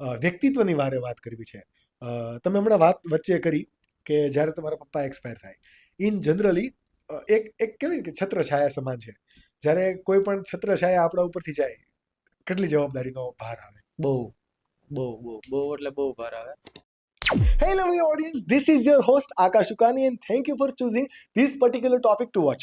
વ્યક્તિત્વની વારે વાત કરવી છે તમે હમણાં વાત વચ્ચે કરી કે જ્યારે તમારા પપ્પા એક્સપાયર થાય ઇન જનરલી એક એક કેવી કે કે છત્રછાયા સમાન છે જ્યારે કોઈ પણ છત્રછાયા આપણા ઉપરથી જાય કેટલી જવાબદારીનો ભાર આવે બહુ બહુ બહુ બહુ એટલે બહુ ભાર આવે Hello, audience audience. This is your host Akash Ukani, and thank you for choosing this particular topic to watch.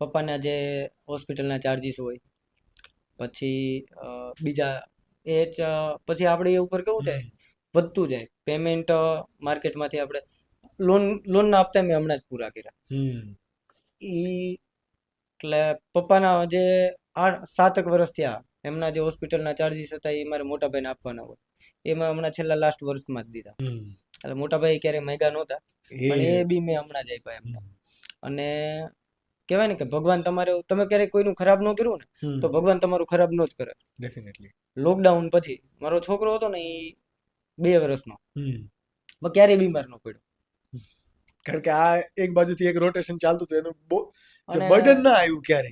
પપ્પાના જે હોસ્પિટલના ચાર્જીસ હોય પછી બીજા એ જ પછી આપણે એ ઉપર કેવું થાય વધતું જાય. પેમેન્ટ માર્કેટમાંથી આપણે લોન લોનના હપ્તા મેં હમણાં જ પૂરા કર્યા. એ એટલે પપ્પાના જે આઠ સાતક વર્ષ થયા એમના જે હોસ્પિટલના ચાર્જીસ હતા એ મારે મોટા ભાઈને આપવાના હોય. એમાં હમણાં છેલ્લા લાસ્ટ વર્ષમાં જ દીધા. એટલે મોટા ભાઈ માંગ્યા નહોતા પણ એ બી મેં હમણાં જ આપ્યા એમને. અને કહેવાય ને કે ભગવાન તમારે તમે ક્યારેય કોઈનું ખરાબ ન કર્યું ને તો ભગવાન તમારું ખરાબ ન જ કરે. ડેફિનેટલી લોકડાઉન પછી મારો છોકરો હતો ને એ બે વર્ષનો. પણ ક્યારેય બીમાર ન પડ્યો? કારણ કે આ એક બાજુથી એક રોટેશન ચાલતું હતું એનું બર્ડન ના આવ્યું ક્યારે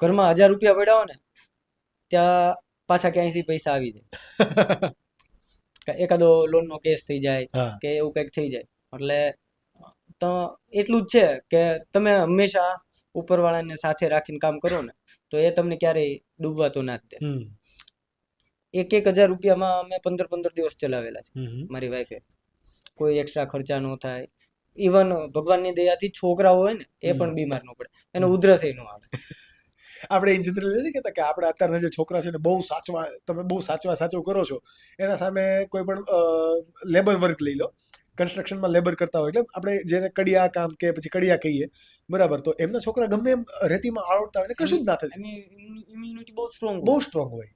ઘરમાં હજાર રૂપિયા પડ્યા હોય ને ત્યાં પાછા ક્યાંયથી પૈસા આવી જાય? એકાદો એકાદો લોનનો કેસ થઈ જાય કે એવું કંઈક થઈ જાય. એટલે તો એટલું જ છે કે તમે હંમેશા ઉપરવાળાને સાથે રાખીને કામ કરો ને તો એ તમને ક્યારેય ડૂબવાતો ના જ દે. એક એક હજાર રૂપિયામાં અમે પંદર પંદર દિવસ ચલાવેલા છે મારી વાઈફે કોઈ એક્સ્ટ્રા ખર્ચા ન થાય. ઇવન ભગવાનની દયાથી છોકરાઓ હોય ને એ પણ બીમાર ન પડે. એને. ઉધરસ ન આવે. આપણે ઇન જનરલ નથી કહેતા કે આપણે અત્યારના જે છોકરા છે ને બહુ સાચવા તમે બહુ સાચવા સાચવું કરો છો. એના સામે કોઈ પણ લેબર વર્ક લઈ લો. કન્સ્ટ્રક્શનમાં લેબર કરતા હોય. એટલે આપણે જેને કડિયા કામ કે પછી કડિયા કહીએ બરાબર? તો એમના છોકરા ગમે એમ રેતીમાં આવડતા હોય કશું જ ના થશે એની ઇમ્યુનિટી બહુ સ્ટ્રોંગ બહુ સ્ટ્રોંગ હોય.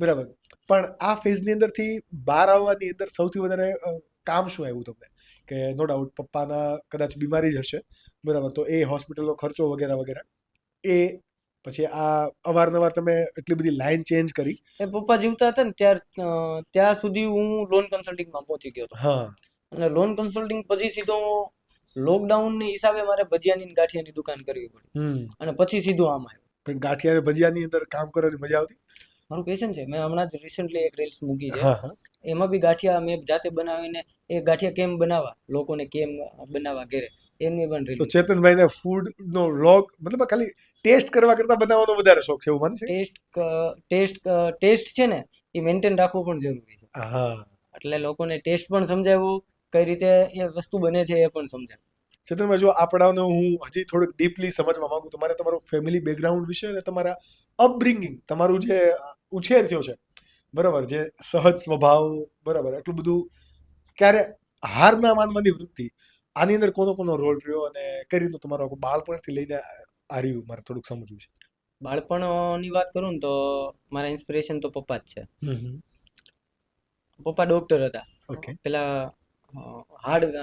બરાબર? પણ આ ફેઝની અંદરથી બહાર આવવાની અંદર સૌથી વધારે કામ શું આવ્યું તમને? કે નો ડાઉટ પપ્પાના કદાચ બીમારી જ હશે. બરાબર? તો એ હોસ્પિટલનો ખર્ચો વગેરે વગેરે. એ પછી આ અવારનવાર તમે એટલી બધી લાઈન ચેન્જ કરી. એ પપ્પા જીવતા હતા ને ત્યાર ત્યાં સુધી હું લોન કન્સલ્ટિંગમાં પહોંચી ગયો હતો. હા. અને લોન કન્સલ્ટિંગ પછી સીધો લોકડાઉનની હિસાબે મારે ભજીયાની ગાંઠિયાની દુકાન કરવી પડી. અને પછી સીધું આમ આવ્યું. પણ ગાંઠિયા ભજીયાની અંદર કામ કરવાની મજા આવતી? મારું પેશન છે મેં હમણાં જ રિસેન્ટલી એક રીલ્સ મૂકી છે. એમાં બી ગાંઠિયા મેં જાતે બનાવીને એ ગાંઠિયા કેમ બનાવવા? લોકોને કેમ બનાવવા ઘરે? એમની પણ તો રીલ ફૂડ નો વ્લોગ મતલબ ખાલી ટેસ્ટ કરવા કરતા બનાવવાનો વધારે શોખ છે એવું માને છે? ટેસ્ટ ટેસ્ટ ટેસ્ટ છે ને એ મેન્ટેન રાખવો પણ જરૂરી છે. એટલે લોકોને ટેસ્ટ પણ સમજાવવું કઈ રીતે એ વસ્તુ બને છે એ પણ સમજાય. ચેતનભાઈ જો આપણાને હું હજી થોડુંક ડીપલી સમજવા માંગુ તો મારે તમારું ફેમિલી બેકગ્રાઉન્ડ વિશે અને તમારા અપબ્રિંગિંગ તમારું જે ઉછેર થયો છે બરાબર જે સહજ સ્વભાવ બરાબર એટલું બધું ક્યારે હાર ના માનવાની વૃત્તિ આની અંદર કોનો કોનો રોલ રહ્યો અને કઈ રીતનું તમારો બાળપણથી લઈને આ રહ્યું મારે થોડુંક સમજવું છે? બાળપણની વાત કરું ને તો મારા ઇન્સ્પિરેશન તો પપ્પા જ છે. પપ્પા ડોક્ટર હતા. ઓકે પેલા હાર્ડ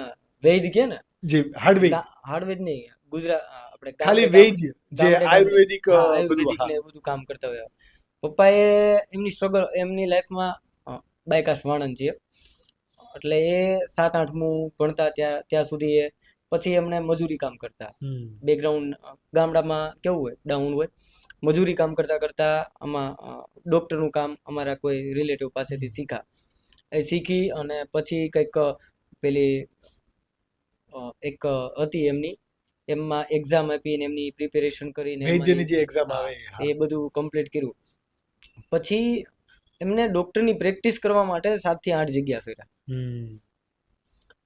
વૈદ કે ને? જે હાર્ડવેક હાર્ડવેદ નહીં ગુજરાત આપણે ખાલી વૈદ જે આયુર્વેદિક બધું બધું કામ કરતા હોય. પપ્પાએ એમની સ્ટ્રગલ એમની લાઈફમાં બાયકાસ વાણંદ છે. એટલે એ સાત આઠમું ભણતા ત્યાં ત્યાં સુધી એ પછી એમને મજૂરી કામ કરતા. બેકગ્રાઉન્ડ ગામડામાં કેવું હોય ડાઉન હોય. મજૂરી કામ કરતા કરતા આમાં ડૉક્ટરનું કામ અમારા કોઈ રિલેટિવ પાસેથી શીખા. એ શીખી અને પછી કંઈક પેલી એક હતી એમની. એમાં એક્ઝામ આપીને એમની પ્રિપેરેશન કરીને વૈદ્યની જે એક્ઝામ આવે એ બધું કમ્પ્લીટ કર્યું. પછી એમને ડોક્ટરની પ્રેક્ટિસ કરવા માટે સાતથી આઠ જગ્યા ફેર્યા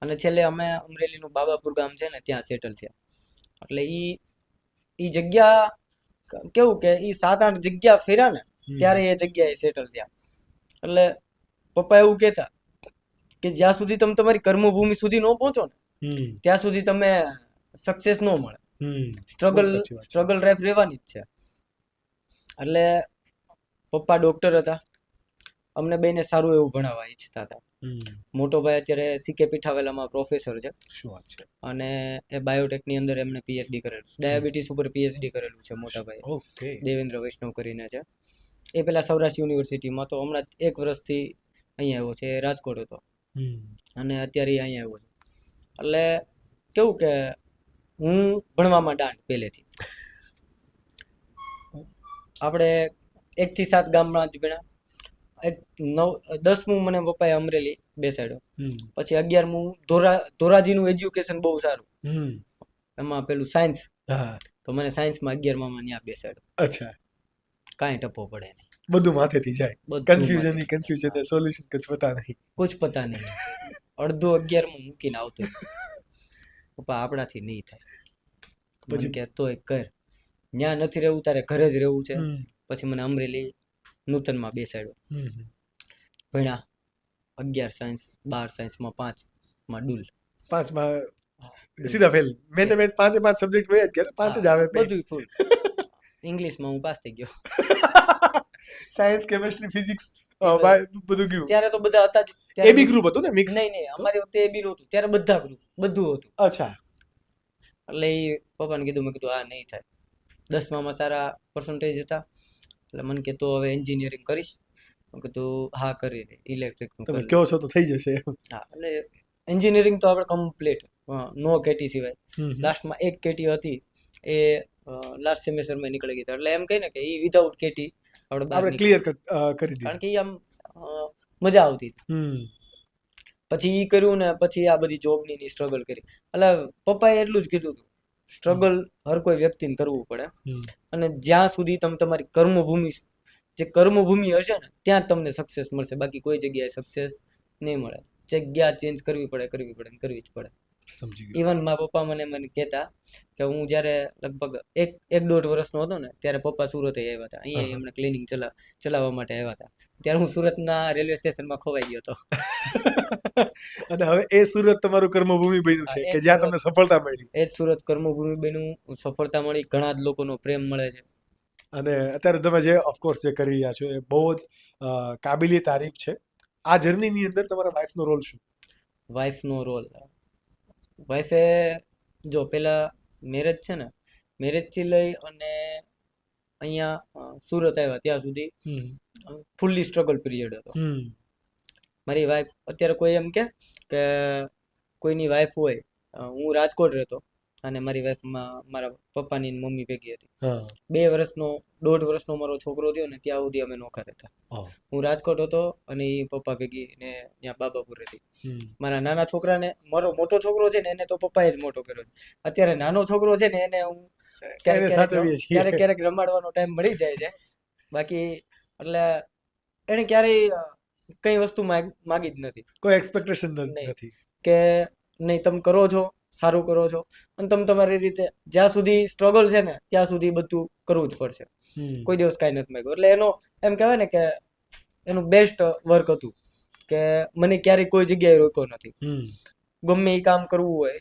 અને છેલ્લે અમે અમરેલીનું બાબાપુર ગામ છે ને ત્યાં સેટલ થયા. એટલે ઈ ઈ જગ્યા કેવું કે ઈ સાત આઠ જગ્યા ફેર્યા ને ત્યારે એ જગ્યાએ સેટલ થયા. એટલે પપ્પા એવું કહેતા કે જ્યાં સુધી તમે તમારી કર્મભૂમિ સુધી ન પહોંચો ને ત્યાં સુધી તમે સક્સેસ ન મળે. સ્ટ્રગલ. સ્ટ્રગલ લાઈફ રહેવાની જ છે. એટલે પપ્પા ડોક્ટર હતા. અમને બેને સારું એવું ભણાવવા ઈચ્છતા હતા. મોટો ભાઈ અત્યારે સીકે પીઠાવેલામાં પ્રોફેસર છે. શું વાત છે. અને એ બાયોટેકની અંદર એમને પીએચડી કરેલું ડાયાબિટીસ ઉપર પીએચડી કરેલું છે મોટા ભાઈ દેવેન્દ્ર વૈષ્ણવ કરીને છે. એ પેલા સૌરાષ્ટ્ર યુનિવર્સિટીમાં તો હમણાં એક વર્ષથી અહીંયા આવ્યો છે. રાજકોટ હતો. અને અત્યારે અહીંયા આવ્યો છે. એટલે કેવું કે હું ભણવામાં દાંડ પહેલેથી. આપણે એકથી સાત ગામમાં જ ભણ્યા. એક નવ દસમું મને પપ્પાએ અમરેલી બેસાડ્યો. પછી અગિયારમું ધોરા ધોરાજીનું એજ્યુકેશન બહુ સારું. એમાં પેલું સાયન્સ તો મને સાયન્સમાં અગિયારમાં ત્યાં બેસાડ્યો. અચ્છા. કાંઈ ટપો પડે નહીં. બધું માથેથી જાય. કન્ફ્યુઝનની કન્ફ્યુઝન સોલ્યુશન કુછ પતા નહીં. કુછ પતા નહીં. અડધો અગિયારમાં મૂકીને આવતો પપ્પા આપણાથી નહીં થાય. પછી? કે કે એક કર. ત્યાં નથી રહેવું તારે ઘરે જ રહેવું છે. પછી મને અમરેલી નૂતનમાં બેસાડ્યો. ભણ્યા અગિયાર સાયન્સ બાર સાયન્સમાં પાંચમાં ડુલ. પાંચમાં સીધા ફેલ મેં મેં પાંચે પાંચ સબ્જેક્ટ વયા જ પાંચ જ આવે બધું ફૂલ ઇંગ્લિશમાં હું પાસ થઈ ગયો. સાયન્સ કેમેસ્ટ્રી ફિઝિક્સ બધું. બધું ગયું ત્યારે તો બધા હતા જ. એબી ગ્રુપ હતું ને મિક્સ નહીં નહીં અમારી વખતે એબી નહોતું. ત્યારે બધા ગ્રુપ બધું હતું. અચ્છા. એટલે એ પપ્પાને કીધું મેં કીધું આ નહીં થાય. દસમામાં સારા પર્સન્ટેજ હતા. એટલે મને કે તો હવે એન્જિનિયરિંગ કરીશ. મેં કીધું હા કરી લે ઇલેક્ટ્રિક તમે કહો છો તો થઈ જશે હા એટલે એન્જિનિયરિંગ તો આપણે કમ્પ્લીટ નો કેટી સિવાય. લાસ્ટમાં એક કેટી હતી એ લાસ્ટ સેમેસ્ટરમાં નીકળી ગઈ એટલે એમ કહી ને કે એ વિધાઉટ કેટી આપણે. ક્લિયર કરી કારણ કે આમ મજા આવતી પછી એ કર્યું ને પછી આ બધી જોબની ની સ્ટ્રગલ કરી. એટલે પપ્પાએ એટલું જ કીધું હતું સ્ટ્રગલ હર કોઈ વ્યક્તિને કરવું પડે. અને જ્યાં સુધી તમે તમારી કર્મભૂમિ જે કર્મભૂમિ હશે ને ત્યાં તમને સક્સેસ મળશે. બાકી કોઈ જગ્યાએ સક્સેસ નહીં મળે. જગ્યા ચેન્જ કરવી પડે કરવી પડે કરવી જ પડે. સમજી ગયો. ઇવન મારા પપ્પા મને મને કહેતા કે હું જ્યારે લગભગ એક એક દોઢ વર્ષનો હતો ને ત્યારે પપ્પા સુરતે આવ્યા હતા. અહીંયા. એમણે ક્લિનિક ચલા ચલાવવા માટે આવ્યા હતા. ત્યારે હું સુરતના રેલવે સ્ટેશનમાં ખોવાઈ ગયો હતો. અને હવે એ સુરત તમારું કર્મભૂમિ બન્યું છે કે જ્યાં તમને સફળતા મળી. એ જ સુરત કર્મભૂમિ બન્યું સફળતા મળી ઘણા જ લોકોનો પ્રેમ મળે છે. અને અત્યારે તમે જે ઓફકોર્સ જે કરી રહ્યા છો એ બહુ જ કાબિલી તારીફ છે. આ જર્નીની અંદર તમારા વાઈફનો રોલ શું? વાઇફનો રોલ વાઈફે જો પેલા મેરેજ છે ને મેરેજથી લઈ અને અહીંયા સુરત આવ્યા ત્યાં સુધી ફૂલ્લી સ્ટ્રગલ પીરિયડ હતો. મારી વાઈફ અત્યારે કોઈ એમ કે કે કોઈની વાઈફ હોય હું રાજકોટ રહેતો અને મારી વાઈફ મારા પપ્પાની ને મમ્મી ભેગી હતી. બે વર્ષનો દોઢ વર્ષનો મારો છોકરો થયો ને ત્યાં સુધી અમે નોખા રહેતા. હું. રાજકોટ હતો અને એ પપ્પા ભેગી ને ત્યાં બાબાપુર હતી. મારા નાના છોકરાને મારો મોટો છોકરો છે ને એને તો પપ્પાએ જ મોટો કર્યો છે. અત્યારે નાનો છોકરો છે ને એને હું ક્યારેક ક્યારેક ક્યારેક રમાડવાનો ટાઈમ મળી જાય છે. બાકી એટલે એને ક્યારેય કઈ વસ્તુ માગ- જ નથી. કોઈ એક્સપેક્ટેશન. નથી. કે નહીં તમે કરો છો. સારું કરો છો. અને તમે તમારી રીતે જ્યાં સુધી સ્ટ્રગલ છે ને ત્યાં સુધી બધું કરવું જ પડશે. કોઈ દિવસ કાંઈ નથી માગ્યું. એટલે એનો એમ કહેવાય ને કે એનું બેસ્ટ વર્ક હતું કે મને ક્યારેય કોઈ જગ્યાએ રોક્યો નથી. ગમે એ કામ કરવું હોય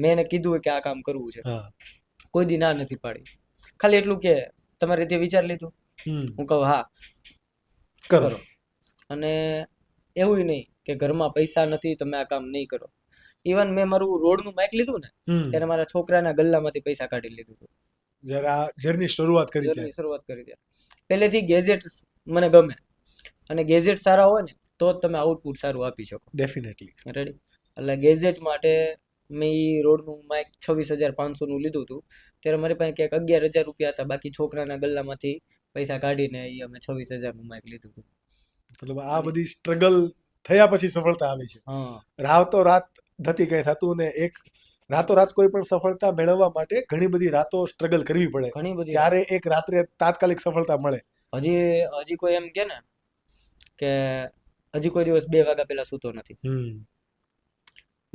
મેં એને કીધું હોય કે આ કામ કરવું છે. કોઈ દી ના નથી પાડી. ખાલી એટલું કે તમારી રીતે વિચાર લીધું. હું કહું હા કરો. અને એવું નહીં કે ઘરમાં પૈસા નથી તમે આ કામ નહીં કરો. ઇવન મેં મારું રોડનું માઇક લીધું ને ત્યારે મારા છોકરાના ગલ્લામાંથી પૈસા કાઢી લીધું હતું. જ્યારે જર્ની શરૂઆત કરી જર્ની શરૂઆત કરી ત્યારે. પહેલેથી ગેજેટ મને ગમે. અને ગેજેટ સારા હોય ને તો જ તમે આઉટપુટ સારું આપી શકો. ડેફિનેટલી રેડી એટલે ગેજેટ માટે મેં ઈ રોડનું માઇક છવ્વીસ હજાર પાંચસોનું લીધું હતું. ત્યારે મારી પાસે ક્યાંક અગિયાર હજાર રૂપિયા હતા. બાકી છોકરાના ગલ્લામાંથી પૈસા કાઢીને એ અમે છવ્વીસ હજારનું માઇક લીધું હતું. મતલબ આ બધી સ્ટ્રગલ થયા પછી સફળતા આવે છે. રાવ તો રાત કઈ થતું ને એક રાતોરાત કોઈ પણ સફળતા મેળવવા માટે ઘણી બધી રાતો સ્ટ્રગલ કરવી પડે. ઘણી બધી ત્યારે એક રાત્રે તાત્કાલિક સફળતા મળે. હજી હજી કોઈ એમ કે ને કે હજી કોઈ દિવસ બે વાગ્યા પહેલા સૂતો નથી.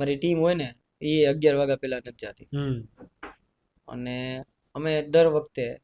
મારી ટીમ હોય ને એ અગિયાર વાગ્યા પહેલા નથી જાતી. અને અમે દર વખતે